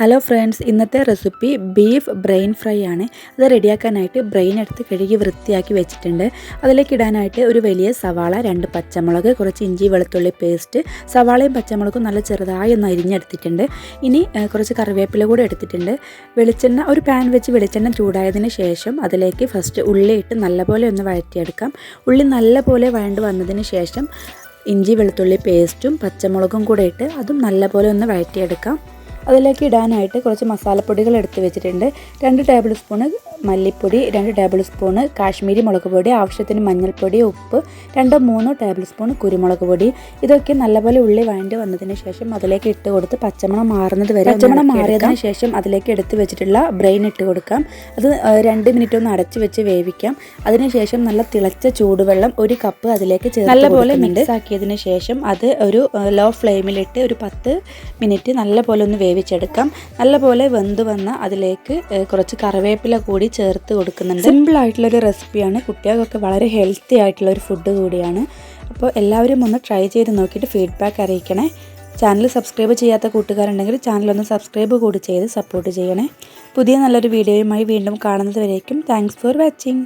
Hello friends ഇന്നത്തെ recipe beef brain fry ആണ്. അത് റെഡിയാക്കാനായിട്ട് ബ്രെയിൻ എടുത്ത് കഴുകി വൃത്തിയാക്കി വെച്ചിട്ടുണ്ട്. അതിലേക്ക് ഇടാനായിട്ട് ഒരു വലിയ സവാള രണ്ട് പച്ചമുളക് കുറച്ച് ഇഞ്ചി വെളുത്തുള്ളി പേസ്റ്റ് സവാളയും പച്ചമുളകും നല്ല ചെറുതായി ഒന്ന് അരിഞ്ഞെടുത്തിട്ടുണ്ട്. ഇനി കുറച്ച് കറിവേപ്പില കൂടെ എടുത്തിട്ടുണ്ട്. വെളിച്ചെണ്ണ ഒരു പാൻ വെച്ച് വെളിച്ചെണ്ണ ചൂടായതിന് ശേഷം അതിലേക്ക് ഫസ്റ്റ് ഉള്ളി ഇട്ട് നല്ലപോലെ ഒന്ന് വഴറ്റിയെടുക്കാം. ഉള്ളി നല്ലപോലെ വഴണ്ട് വന്നതിന് ശേഷം ഇഞ്ചി വെളുത്തുള്ളി പേസ്റ്റും പച്ചമുളകും കൂടെ ഇട്ട് അതും നല്ലപോലെ ഒന്ന് വഴറ്റിയെടുക്കാം. അതിലേക്ക് ഇടാനായിട്ട് കുറച്ച് മസാലപ്പൊടികൾ എടുത്ത് വെച്ചിട്ടുണ്ട്. രണ്ട് ടേബിൾ സ്പൂണ് മല്ലിപ്പൊടി രണ്ട് ടേബിൾ സ്പൂണ് കാശ്മീരി മുളക് പൊടി ആവശ്യത്തിന് മഞ്ഞൾപ്പൊടി ഉപ്പ് രണ്ടോ മൂന്നോ ടേബിൾ സ്പൂൺ കുരുമുളക് പൊടി. ഇതൊക്കെ നല്ലപോലെ ഉള്ളി വഴണ്ടി വന്നതിന് ശേഷം അതിലേക്ക് ഇട്ട് കൊടുത്ത് പച്ചമണം മാറുന്നത് വരെ പച്ചമണം മാറിയതിന് ശേഷം അതിലേക്ക് എടുത്ത് വെച്ചിട്ടുള്ള ബ്രെയിൻ ഇട്ട് കൊടുക്കാം. അത് രണ്ട് മിനിറ്റ് ഒന്ന് അടച്ചു വെച്ച് വേവിക്കാം. അതിനുശേഷം നല്ല തിളച്ച ചൂടുവെള്ളം ഒരു കപ്പ് അതിലേക്ക് ചേർത്ത് നല്ലപോലെ മിക്സ് ആക്കിയതിന് ശേഷം അത് ഒരു ലോ ഫ്ലെയിമിലിട്ട് ഒരു പത്ത് മിനിറ്റ് നല്ലപോലെ ഒന്ന് വേവിച്ചെടുക്കാം. നല്ലപോലെ വെന്ത് വന്ന അതിലേക്ക് കുറച്ച് കറിവേപ്പില കൂടി ചേർത്ത് കൊടുക്കുന്നുണ്ട്. സിമ്പിൾ ആയിട്ടുള്ളൊരു റെസിപ്പിയാണ്. കുട്ടികൾക്കൊക്കെ വളരെ ഹെൽത്തി ആയിട്ടുള്ള ഒരു ഫുഡ് കൂടിയാണ്. അപ്പോൾ എല്ലാവരും ഒന്ന് ട്രൈ ചെയ്ത് നോക്കിയിട്ട് ഫീഡ്ബാക്ക് അറിയിക്കണേ. ചാനൽ സബ്സ്ക്രൈബ് ചെയ്യാത്ത കൂട്ടുകാരുണ്ടെങ്കിൽ ചാനലൊന്ന് സബ്സ്ക്രൈബ് കൂടി ചെയ്ത് സപ്പോർട്ട് ചെയ്യണേ. പുതിയ നല്ലൊരു വീഡിയോയുമായി വീണ്ടും കാണുന്നത് വരേക്കും. Thanks for watching